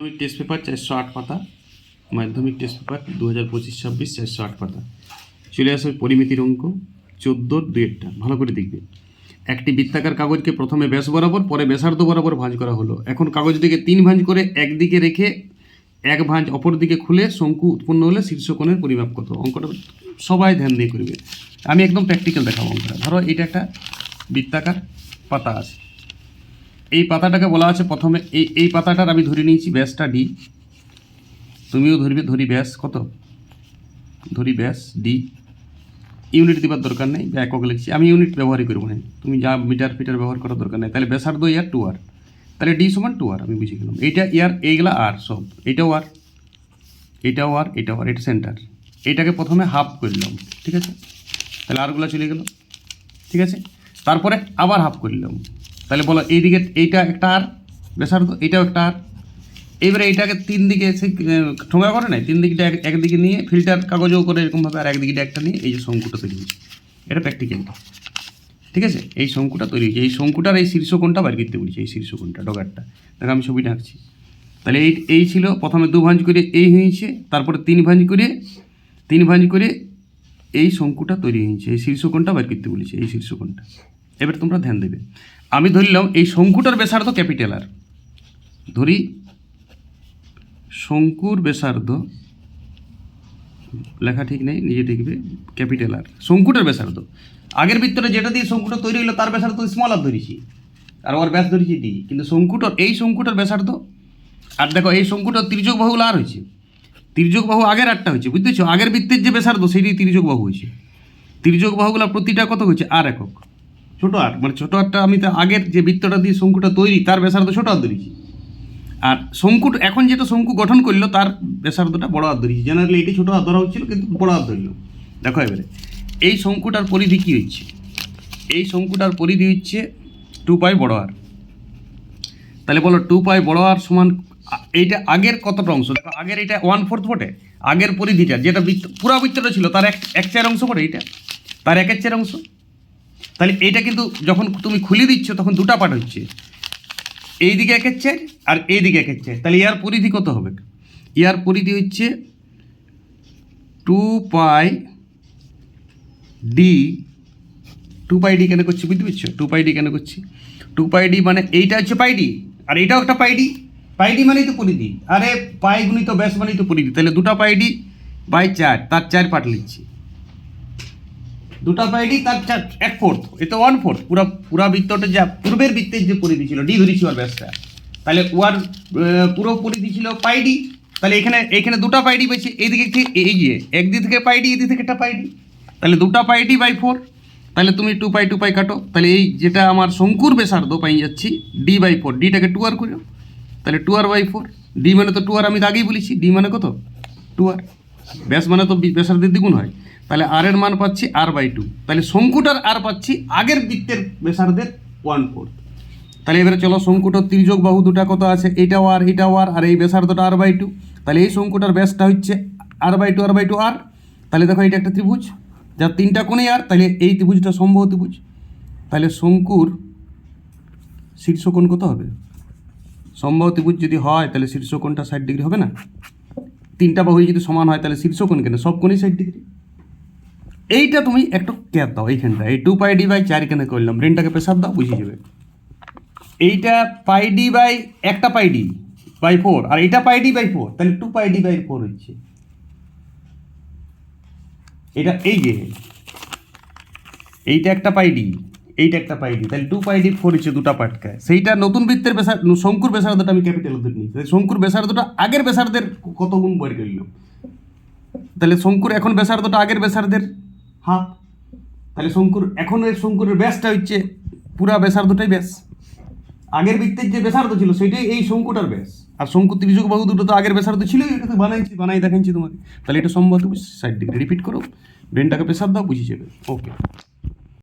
মাধ্যমিক test paper চারশো আট পাতা, মাধ্যমিক টেস্ট পেপার দু হাজার পঁচিশ, ছাব্বিশ, চারশো আট পাতা। চলে আসবে পরিমিতির অঙ্ক, চোদ্দোর দুয়েরটা, ভালো করে দেখবে। একটি বৃত্তাকার কাগজকে প্রথমে ব্যাস বরাবর, পরে ব্যাসার্ধ বরাবর ভাঁজ করা হলো। এখন কাগজটিকে তিন ভাঁজ করে একদিকে রেখে এক ভাঁজ অপর দিকে খুলে শঙ্কু উৎপন্ন হলে শীর্ষকোণের পরিমাপ কত অঙ্কটা সবাই ধ্যান দিয়ে করবে। আমি একদম প্র্যাকটিক্যাল দেখাবো অঙ্কটা। ধরো এটা একটা বৃত্তাকার পাতা আছে। এই পাতাটাকে বলা আছে প্রথমে, এই এই পাতাটার আমি ধরে নিয়েছি ব্যাসটা ডি। তুমিও ধরবে, ধরি ব্যাস, কত? ধরি ব্যাস, ডি। ইউনিট দেওয়ার দরকার নেই, বা একক লিখছি। আমি ইউনিট ব্যবহারই করব না। তুমি যা মিটার ফিটার ব্যবহার করার দরকার নেই। তাহলে ব্যাসার্ধ ইয়ার টু আর তাহলে ডি সমান টু আর আমি বুঝে গেলাম। এইটা ইয়ার, এইগুলা আর সব। এইটাও আর এটাও আর এটাও আর এটা সেন্টার এইটাকে প্রথমে হাফ করলাম, ঠিক আছে? তাহলে আরগুলো চলে গেল, ঠিক আছে? তারপরে আবার হাফ করলাম। তাহলে বলো এইদিকে এইটা একটা আর, ব্যাসার্ধ এইটাও একটা আর। এবারে এইটাকে তিন দিকে সে ঠোঙা করে নাই? তিন দিকটা এক- একদিকে নিয়ে ফিল্টার কাগজও করে এরকমভাবে আর একদিকে একটা নিয়ে এই যে শঙ্কুটা তৈরি হয়েছে। এটা প্র্যাকটিক্যাল ঠিক আছে? এই শঙ্কুটা তৈরি হয়েছে। এই শঙ্কুটার এই শীর্ষকোণটা বার করতে বলেছি, এই শীর্ষকোণটা, ডগারটা। দেখো আমি ছবিটা আঁকছি। তাহলে এই এই ছিল প্রথমে দু ভাঁজ করে এই হয়েছে, তারপরে তিন ভাঁজ করে, তিন ভাঁজ করে এই শঙ্কুটা তৈরি হয়েছে। এই শীর্ষকোণটা বার করতে বলেছে, এই শীর্ষকোণটা। এবার তোমরা ধ্যান দেবে। আমি ধরলাম এই শঙ্কুটার ব্যাসার্ধ ক্যাপিটাল আর। ধরি শঙ্কুর ব্যাসার্ধ লেখা ঠিক নেই, নিজে দেখবে, ক্যাপিটাল আর। শঙ্কুটার ব্যাসার্ধ আগের বৃত্তটা যেটা দিয়ে শঙ্কুটা তৈরি হলো, তার ব্যাসার্ধ স্মল আর ধরেছি। আর ওর ব্যাস ধরেছি ডি কিন্তু শঙ্কুটার, এই শঙ্কুটার ব্যাসার্ধ আর দেখো এই শঙ্কুটার তির্যক বাহু আর হয়েছে। তির্যক বাহু আগের আটটা হয়েছে বুঝতেছো আগের বৃত্তের যে ব্যাসার্ধ সেটি তির্যক বাহু হয়েছে। তির্যক বাহুগুলো প্রতিটা কত হয়েছে? আর একক। ছোট আর মানে ছোট আরটা আমি তো আগের যে বৃত্তটা দিয়ে শঙ্কুটা তৈরি, তার ব্যাসার্ধ ছোট আর ধরেছি আর শঙ্কু, এখন যেটা শঙ্কু গঠন করল, তার ব্যাসার্ধটা বড় হাত ধরেছি জেনারেলি এটি ছোটো হাত ধরা হচ্ছিল, কিন্তু বড় হাত ধরল দেখো এবারে, এই শঙ্কুটার পরিধি কী হচ্ছে? এই শঙ্কুটার পরিধি হচ্ছে টু পাই বড় আর তাহলে বলো টু পাই বড় আর সমান এইটা আগের কতটা অংশ? আগের এটা ওয়ান ফোর্থ বটে। আগের পরিধিটা, যেটা বৃত্ত, পুরা বৃত্তটা ছিল, তার এক এক চার অংশ বটে এইটা। তার একের চার অংশ। তাহলে এইটা কিন্তু যখন তুমি খুলে দিচ্ছ, তখন দুটা পার্ট হচ্ছে। এই দিকে একের চার আর এই দিকে একের চার তাহলে ইয়ার পরিধি কত হবে? ইয়ার পরিধি হচ্ছে two pi d two pi d কেন করছি বুঝতে পারছ? টু পাই ডি কেন করছি? টু পাই ডি মানে এইটা হচ্ছে পাই ডি আর এইটাও একটা পাই ডি পাই ডি মানেই তো পরিধি। আরে পাই গুণিত ব্যাস মানেই তো পরিধি। তাহলে দুটা পাই ডি বাই চার, তার চার পার্ট লিখছি। দুটা পাইডি তার এক ফোর্থ এ তো ওয়ান ফোর্থ পুরা পুরা বৃত্তটা যা পূর্বের বৃত্তের যে পরিধি ছিল ডি ধরেছি ওর ব্যাসটা তাহলে ওয়ার পুরো পরিধি ছিল পাইডি তাহলে এখানে এখানে দুটা পাইডি পেয়েছে এইদিকে কি এই যে, একদিক থেকে পাইডি এদিক থেকে একটা পাইডি তাহলে দুটা পাইডি বাই ফোর তাহলে তুমি টু পাই টু পাই কাটো। তাহলে এই যেটা আমার শঙ্কুর ব্যাসার্ধ পাই যাচ্ছি ডি বাই ফোর ডিটাকে টু আর করো। তাহলে two r by four d মানে তো টু আর আমি তো আগেই বলেছি ডি মানে কত? টু আর ব্যাস মানে তো বি- ব্যাসার্ধের দ্বিগুণ হয়। তাহলে আর এর মান পাচ্ছি আর বাই টু তাহলে শঙ্কুটার আর পাচ্ছি আগের বৃত্তের ব্যাসার্ধের ওয়ান ফোর্থ তাহলে এবারে চলো শঙ্কুটার তির্যক বাহু দুটা কত আছে? এইটাও আর এইটাও আর আর এই ব্যাসার্ধটা আর বাই টু তাহলে এই শঙ্কুটার ব্যাসটা হচ্ছে r by two r by two আর তাহলে দেখো এটা একটা ত্রিভুজ। যার তিনটা কোণে আর তাহলে এই ত্রিভুজটা সম্ভব ত্রিভুজ। তাহলে শঙ্কুর শীর্ষকোণ কত হবে? সম্ভব ত্রিভুজ যদি হয়, তাহলে শীর্ষকোণটা ষাট ডিগ্রি হবে না। তিনটা বাহু যদি সমান হয়, তাহলে শীর্ষকোণ কেন? সব কোণই ষাট ডিগ্রি। এইটা তুমি একটু ক্যাপ দাও এইখানটা এই টু পাই ডি বাই চার কেন করলাম। ব্রেনটাকে প্রেসার দাও, বুঝিয়ে যাবে। এইটা পাই ডি বাই একটা পাই ডি বাই ফোর আর এটা পাই ডি বাই ফোর তাহলে two pi d by four হচ্ছে। এটা এই যে, এইটা একটা পাই ডি এইটা একটা পাই ডি তাহলে টু পাই ডি ফোর হচ্ছে দুটা পাটকায় সেইটা নতুন বৃত্তের বেসার শঙ্কুর বেসার্ধটা আমি ক্যাপিটাল ধরে নিই শঙ্কুর বেসার্ধটা আগের বেসার্ধের কত গুণ বের করলাম তাহলে শঙ্কুর এখন ব্যাসার্ধটা আগের ব্যাসার্ধের হাফ তাহলে শঙ্কুর, এখনও এর শঙ্কুরের ব্যাসটা হচ্ছে পুরা ব্যাসার্ধটাই ব্যাস। আগের বৃত্তের যে ব্যাসার্ধ ছিল, সেটাই এই শঙ্কুটার ব্যাস। আর শঙ্কু ত্রিভুজ বাহু দুটো তো আগের ব্যাসার্ধ ছিল এটা তো বানাইছি, বানাই দেখাইছি তোমাকে তাহলে এটা সম্ভব তুমি সাইড ডিগ্রি। রিপিট করো। ব্রেনটাকে প্রেসার দাও বুঝিয়ে যাবে। ওকে